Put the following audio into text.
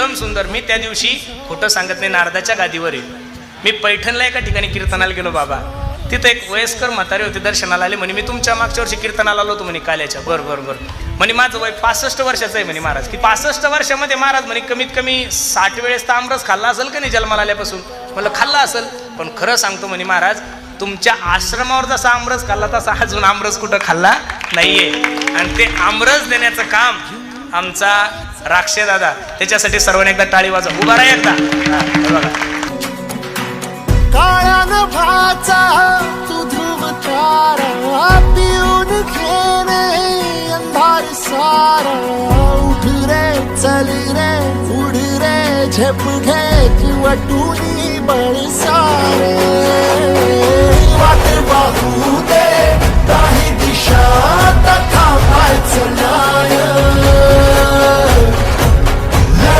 एकदम सुंदर. मी त्या दिवशी खोटं सांगत नाही नारदाच्या गादीवर येईल. मी पैठणला एका ठिकाणी कीर्तनाला गेलो बाबा. तिथं एक वयस्कर म्हातारे होते दर्शनाला आले. म्हणे मी तुमच्या मागच्या वर्षी कीर्तनाला आलो होतो म्हणे काल्याच्या. बरं बरं बरं. म्हणे माझं वय पासष्ट वर्षाचं आहे म्हणे महाराज. की पासष्ट वर्षामध्ये महाराज म्हणे कमीत कमी साठ वेळेस तर आमरस खाल्ला असेल का नाही जन्माला आल्यापासून? म्हणलं खाल्ला असेल. पण खरं सांगतो म्हणे महाराज तुमच्या आश्रमावर जसा आमरस खाल्ला तसा अजून आमरस कुठं खाल्ला नाहीये. आणि ते आमरस देण्याचं काम आमचा राक्षे दादा त्याच्यासाठी सर्वांनी एकदा टाळी वाजवा. उभा राहा एकदा. बघा. काळ्यान भाचा तू ध्रुव तारा पिऊन घेणे अंधार सारा. उठ रे चल रे उड रे झेप घे किंवा टुनी बळसा